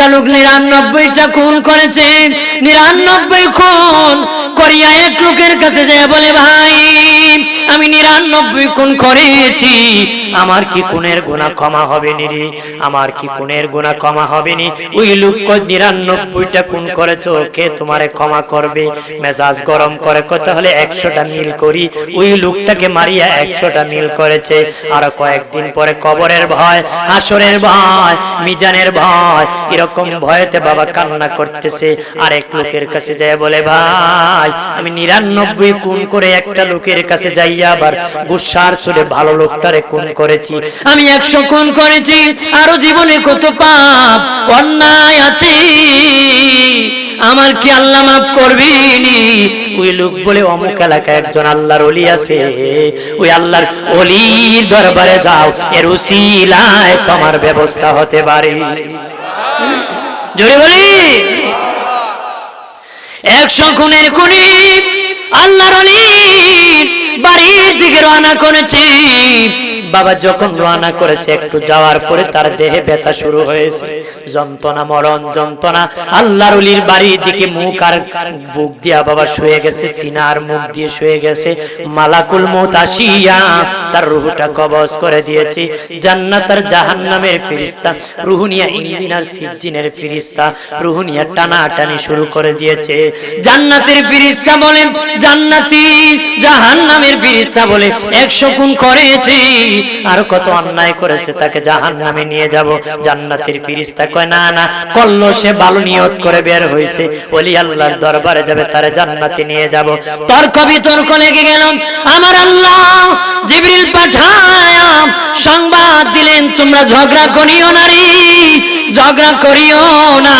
একটা লোক নিরানব্বইটা খুন করেছে। নিরানব্বই খুন করিয়া এক লোকের কাছে যায় বলে ভাই আমি নিরানব্বই খুন করেছি। আমার কি খুনের গুণা ক্ষমা হবে নি রে? আমার কি খুনের গুণা ক্ষমা হবে নি ওই লোক নিরানব্বইটা খুন করেছ, কে তোমারে ক্ষমা করবে? মেজাজ গরম করে কত হলে একশোটা মিল করি। ওই লোকটাকে মারিয়া একশোটা মিল করেছে। আর কয়েকদিন পরে কবরের ভয়, হাসরের ভয়, মিজানের ভয়, এরকম ভয়েতে বাবা কান্না করতেছে। আর এক লোকের কাছে যায় বলে, ভাই, আমি নিরানব্বই খুন করে একটা লোকের কাছে আবার গুসার সুরে ভালো লোকটারে খুন করেছি। আমি একশো খুন করেছি, আরও জীবনে কত পাপ, অন্যায় আছে। আমার কি আল্লাহ মাফ করবি ওই লোক বলে, অমুক এলাকায় একজন আল্লাহর অলি আছে। ওই আল্লাহর অলির দরবারে যাও, এর তোমার ব্যবস্থা হতে পারে। জোরে বলি। একশো খুনের খুনি আল্লাহর অলির বাড়ির দিকে রওনা করেছে। বাবা যখন রওনা করেছে, একটু যাওয়ার পরে তার দেহে ব্যথা শুরু হয়েছে। যন্ত্রণা, মরণ যন্ত্রণা, আল্লাহর অলির বাড়ির দিকে মুখ আর বুক দিয়া বাবা শুয়ে গেছে চিনার মুখ দিয়ে শুয়ে গেছে। মালাকুল মৌত আসিয়া তার রুহুটা কবজ করে দিয়েছে। জান্নাত আর জাহান্নামের ফিরিস্তা রুহুনিয়া ইঞ্জিনার সিজ্জিনের ফিরিস্তা রুহুনিয়া টানা টানি শুরু করে দিয়েছে। জান্নাতের ফিরিস্তা বলেন, জান্নাতি জাহান্নামের ফিরিস্তা বলে একশো গুণ করেছে। আর কত অন্যায় করেছে, তাকে জাহান্নামে নিয়ে যাব। জান্নাতের ফিরিস্তা কয়, না না, করল সে ভালো নিয়ত করে বের হয়েছে ওলি আল্লাহর দরবারে যাবে, তারে জান্নাতে নিয়ে যাব। তর্ক বিতর্ক লেগে গেল। আমার আল্লাহ জিবরিল পাঠায়া, সংবাদ দিলেন, তোমরা ঝগড়া করিও না রে, ঝগড়া করিও না।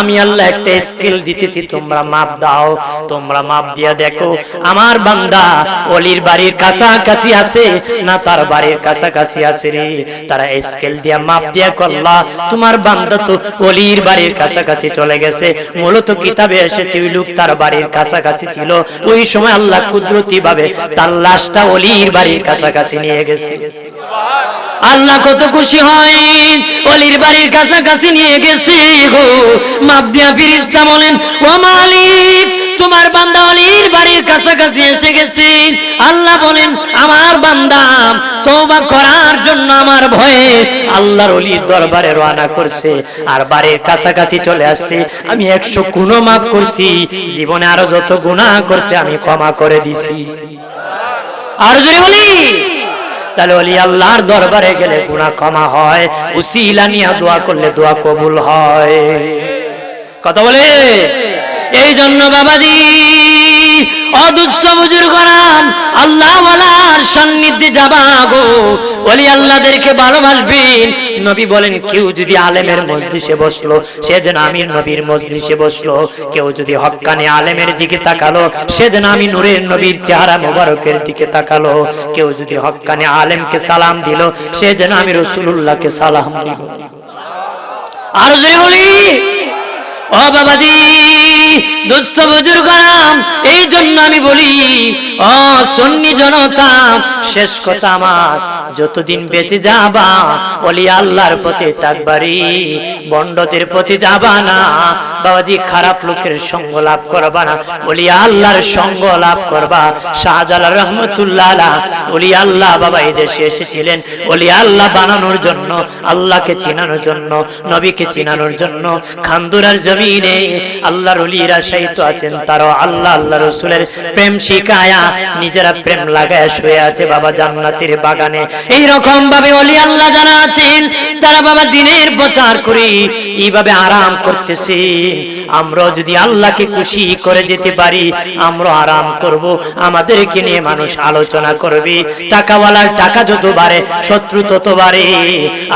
আমি আল্লাহ একটা স্কিল দিতেছি, তোমরা মাপ দাও, তোমরা মাপ দিয়া দেখো, আমার বান্দা অলির বাড়ির কাছাকাছি আছে না তার বাড়ির কাছাকাছি আছে রে? তারা স্কেল দিয়া মাপ দিয়া করলা তোমার বান্দা তো অলির বাড়ির কাছাকাছি চলে গেছে, মূলত কিতাবে এসেছে ওই লোক তার বাড়ির কাছাকাছি ছিল, ওই সময় আল্লাহ কুদরতি ভাবে তার লাশটা অলির বাড়ির কাছাকাছি নিয়ে গেছে। আল্লাহ কত খুশি হয়, অলির বাড়ির কাছাকাছি নিয়ে গেছে গো মাপ দিয়া ফিরিস্তা বলেন, ও মালিক, তোমার বান্দা অলির বাড়ির কাছাকাছি এসে গেছে। আল্লাহ বলেন, আমার বান্দা, তওবা করার জন্য আমার ভয়ে আল্লাহর অলির দরবারে রওনা করছে আর বাড়ির কাছাকাছি চলে আসছে। আমি একশো গুণও মাফ করছি, জীবনে আরও যত গুনাহ করছে আমি ক্ষমা করে দিছি। আর যদি বলি। তাহলে অলি আল্লাহর দরবারে গেলে গুনাহ ক্ষমা হয়, উসিলা নিয়ে দোয়া করলে দোয়া কবুল হয়। কথা বলে। এই জন্য বাবাজি অদুস্থ বুজুর্গরাম আল্লাহ ওয়ালার সান্নিধ্যে যাবা গো। ওলি আল্লাহদেরকে ভালোবাসবেন। নবী বলেন, কেউ যদি আলেমের মজলিসে বসল সে যেন আমির নবীর মজলিসে বসল। কেউ যদি হক্কানি আলেমের দিকে তাকালো সে যেন আমি নূরের নবীর চেহারা মোবারকের দিকে তাকালো। কেউ যদি হক্কানি আলেমকে সালাম দিল সে যেন আমি রসুল্লাহকে সালাম দিব আর যদি বলি। ও বাবাজি, দুস্থ বুজুর্গাম এই জন্য আমি বলি, ও সন্নি জনতা, শেষ কথা আমার, যতদিন বেঁচে যাবা, বলি আল্লাহর পথে থাকবারি বন্ডদের পথে যাবা না, বাবাজি খারাপ লোকের সঙ্গ লাভ করবা না, বলি আল্লাহর সঙ্গ লাভ করবা, শাহজালাল রহমতুল্লাহ বলি আল্লাহ বাবা এই দেশে এসেছিলেন, বলি আল্লাহ বানানোর জন্য, আল্লাহকে চিনানোর জন্য, নবীকে চিনানোর জন্য, খান্দুরার জমিনে আল্লাহর অলিরা সাহিত্য আছেন, তারাও আল্লাহ আল্লাহ রসুলের প্রেম শিখায়া নিজেরা প্রেম লাগায় শুয়ে আছে বাবা জান্নাতের বাগানে। এই রকম ভাবে অলি আল্লাহ যারা আছেন তারা বাবা দিনের প্রচার করি এইভাবে আরাম করতেছে। আমরা যদি আল্লাহকে খুশি করে যেতে পারি আমরা আরাম করব। আমাদেরকে নিয়ে মানুষ আলোচনা করবে। টাকাওয়ালার টাকা যত বাড়ে, শত্রু তত বাড়ে,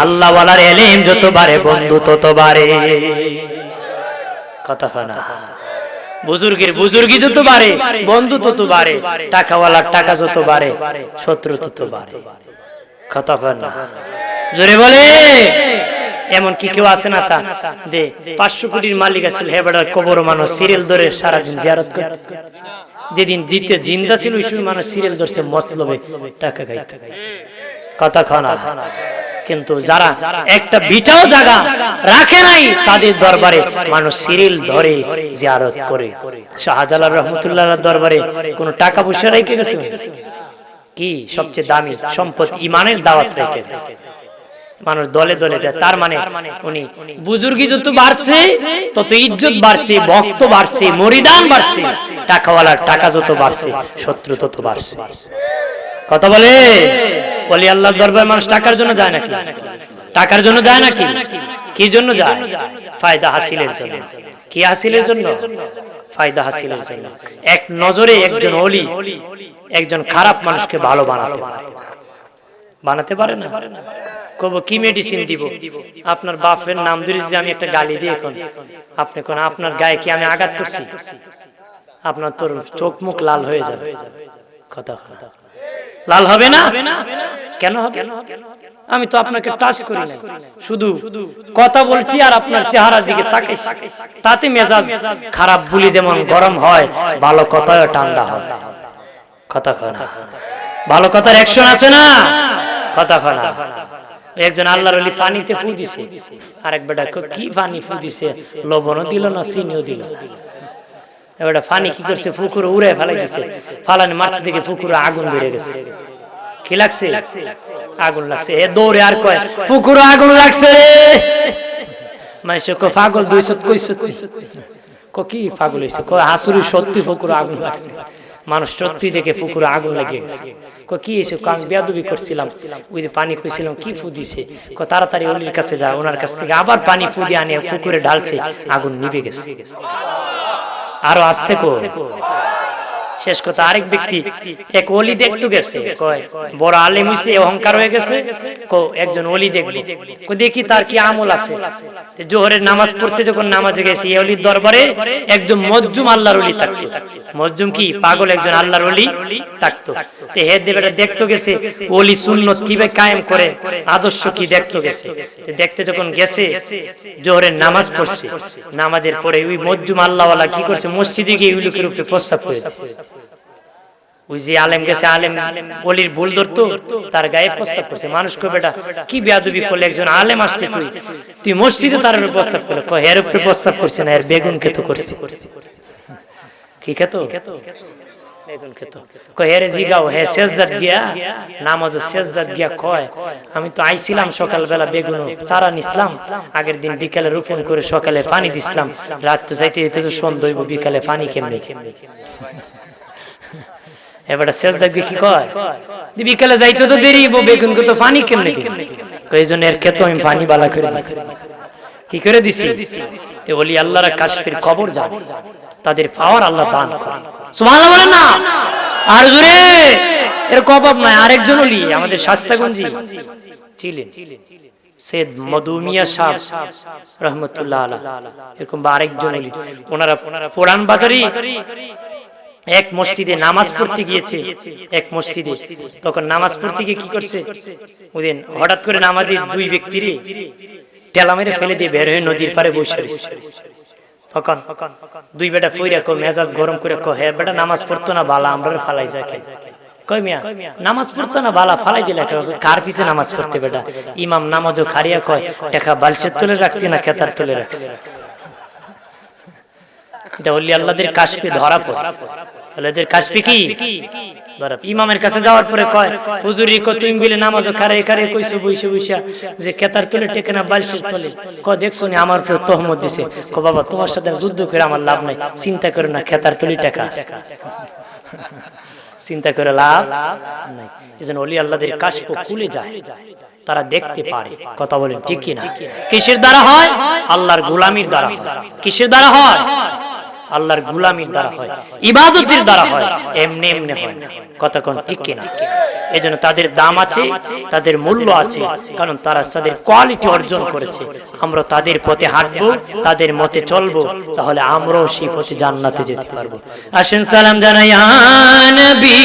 আল্লাহওয়ালার এলেম যত বাড়ে, বন্ধু তত বাড়ে। কথা বুজুর্গের বুজুর্গি যত বাড়ে, বন্ধু তত বাড়ে, টাকাওয়ালার টাকা যত বাড়ে, শত্রু তত বাড়ে। জোরে বলে, এমন কি কেউ আছে না তা? দে, পাঁচশো কোটির মালিক আছে হেবাডার কবর মানুষ সিরিয়াল ধরে সারাদিন জিয়ারত করে। যেদিন জিতে জিন্দা ছিল, ওই সময় মানুষ সিরিয়াল ধরছে, মতলবে টাকা খাইতে। কথা খানা কিন্তু যারা একটা বিটাও জায়গা রাখে নাই, তাদের দরবারে মানুষ সিরিল ধরে জিয়ারত করে। শাহজালাল রহমতুল্লাহ দরবারে কোনো টাকা পয়সা রেখে গেছে? কি সবচেয়ে দামি সম্পদ ইমানের দাওয়াত রেখে গেছে? মানুষ দলে দলে যায়, তার মানে উনি বুজুর্গি যত বাড়ছে, তত ইজ্জত বাড়ছে, ভক্ত বাড়ছে, মরিদান বাড়ছে, টাকাওয়ালার টাকা যত বাড়ছে, শত্রু তত বাড়ছে। কথা বলে? বলি, আল্লাহর দরবার মানুষ টাকার জন্য যায় নাকি? টাকার জন্য যায় নাকি? কি জন্য যায়? ফায়দা হাসিলের জন্য। কি হাসিলের জন্য? ফায়দা হাসিলের জন্য। এক নজরে একজন অলি, একজন খারাপ মানুষকে ভালো বানাতে বানাতে পারে না? কব, কি মেডিসিন দিব? আপনার বাপের নাম ধরে যদি আমি একটা গালি দিই এখন। আপনি কোন আপনার গায়ে কি আমি আঘাত করছি? আপনার তোর চোখ মুখ লাল হয়ে যাবে। কথা কথা লাল হবে না? কেন হবে? আমি তো আপনাকে টাচ করি শুধু কথা বলছি আর আপনার চেহারার দিকে তাকাইছি। তাতে মেজাজ খারাপ বুলি যেমন গরম হয়, ভালো কথাও ঠান্ডা হয়। কথা কয় না। ভালো কথার অ্যাকশন আছে না? কথা কয় না। একজন আল্লাহর ওলি পানিতে ফু দিছে আরেক বেটা কি পানি ফু দিছে লবণও দিল না, চিনিও দিল না। এবার ফানি কি করছে? উড়ে ফেলাই দিছে। ফালানি আগুন ধরে গেছে। কি লাগছে? আগুন লাগছে। এ দৌড়ে আর কয় আগুন লাগছে রে! মাইসে কো পাগল কো কি পাগল হইছে? কো হাসুরি সত্যি পুকুরে আগুন লাগছে। মানুষ সত্যি দেখে পুকুরে আগুন লেগে গেছে। কো কি এসে কাজ বেয়াদবি করছিলাম। ওই যে পানি কইছিলাম, কি ফু দিছে কো তাড়াতাড়ি অলির কাছে যা, ওনার কাছ থেকে আবার পানি ফু দিয়ে আনে পুকুরে ঢালছে, আগুন নিভে গেছে। আরও আসতে কো শেষ কথা আরেক ব্যক্তি, এক অলি দেখতে গেছে বড় আলেম হইছে, অহংকার হয়ে গেছে একজন অলি দেখব। দেখি তার কি আমল আছে। জোহরের নামাজ পড়তে যখন নামাজে গেছে, এই অলির দরবারে একজন মজ্জুম আল্লাহর অলি থাকতো। মজ্জুম কি? পাগল একজন আল্লাহর অলি থাকতো। তে হে দেবেটা দেখতে গেছে, অলি সুন্নত কীভাবে কায়েম করে, আদর্শ কি দেখতে গেছে। দেখতে যখন গেছে, জোহরের নামাজ পড়ছে। নামাজের পরে ওই মজ্জুম আল্লাহওয়ালা কি করছে? মসজিদে গিয়ে ওই লোকের উপরে প্রস্তাব করে দিচ্ছে ওই যে আলেম গেছে, আলেম অলির ভুল ধরতো, তার গায়ে প্রস্তাব করছে। মানুষ কো বেটা, কি বেয়াদবি করলে একজন আলেম আসছে তুই? তুই মসজিদে তার প্রস্তাব করলে? কয় এর উপরে প্রস্তাব করছে না, এর বেগুন কি বেগুন কয় হেরে জিগাও হে সেজদার দিয়া নামাজ সেজদার দিয়া কয়, আমি তো আইছিলাম সকালবেলা বেগুন চারা নিছিলাম, আগের দিন বিকালে রোপণ করে সকালে পানি দিছিলাম, রাত তো যাইতে যেতে তো সন্ধ্যা হইব, বিকালে পানি কেমনে? এবারে শেষ দেখবি কি কয়? বিকালে যাইতে তো দেরি বেগুন তো পানি কেমনে কই জন্য এর ক্ষেত্রে আমি পানি বালা করে দিছি। কি করে দিছি? তে বলি, আল্লাহর কাশফির খবর জানে তাদের পাওয়ার আল্লাহ দান করেন সুবহানাল্লাহ বলেন না? আর জোরে! এর কবাব নাই, আরেকজন ওলি আমাদের শাস্তাগঞ্জি। ছিলেন সেদ মধুমিয়া সাহ, রহমতুল্লাহ আলা এরকম আরেকজন ওলি ওনারা পুরান বাজারি এক মসজিদে নামাজ পড়তে গিয়েছে, এক মসজিদে। তখন নামাজ পড়তে গিয়ে কি করছে? বুঝলেন হঠাৎ করে নামাজের দুই ব্যক্তির টেলা মেরে ফেলে দিয়ে বের হয়ে নদীর পারে বসে দুই বেটা কো মেজাজ গরম করে কো হ্যাঁ বেটা, নামাজ পড়তো না, বালা, আমরা ফালাই যাকে। নামাজ পড়তো না, বালা, ফালাই দিলে কার পিছে নামাজ পড়তে বেটা? ইমাম নামাজও খারিয়া কয়, টাকা বালিশের তুলে রাখছি না খেতার তুলে রাখছি। এটা অলি আল্লাহদের কাশপে ধরা পড়ে। আল্লাহদের কাশপে কি? ইমামের কাছে যাওয়ার পরে কয়, হুজুরি নামাজও খারে খারে বইসে যে কেতার তুলে টেকে না, বালিশের ক দেখছ নি, আমার উপর তহমত দিছে। ক বাবা, তোমার সাথে যুদ্ধ করে আমার লাভ নাই। চিন্তা করো না খেতার তুলি টাকা চিন্তা করে লাভ নাই। এজন্য অলি আল্লাহদের কাশপ খুলে যায়। তারা দেখতে পারে। কথা বলেন ঠিক কি না কিসের দ্বারা হয়? আল্লাহর গোলামির দ্বারা কিসের দ্বারা হয়? আল্লাহর গুলামির দ্বারা হয়। ইবাদতের দ্বারা হয়। এমনি এমনি হয়। কোন ঠিক কিনা এজন্য তাদের দাম আছে তাদের মূল্য আছে। কারণ তারা তাদের কোয়ালিটি অর্জন করেছে। আমরা তাদের পথে হাঁটবো তাদের মতে চলবো তাহলে আমরাও সেই পথে জান্নাতে যেতে পারব। আসেন সালাম জানাই নবী!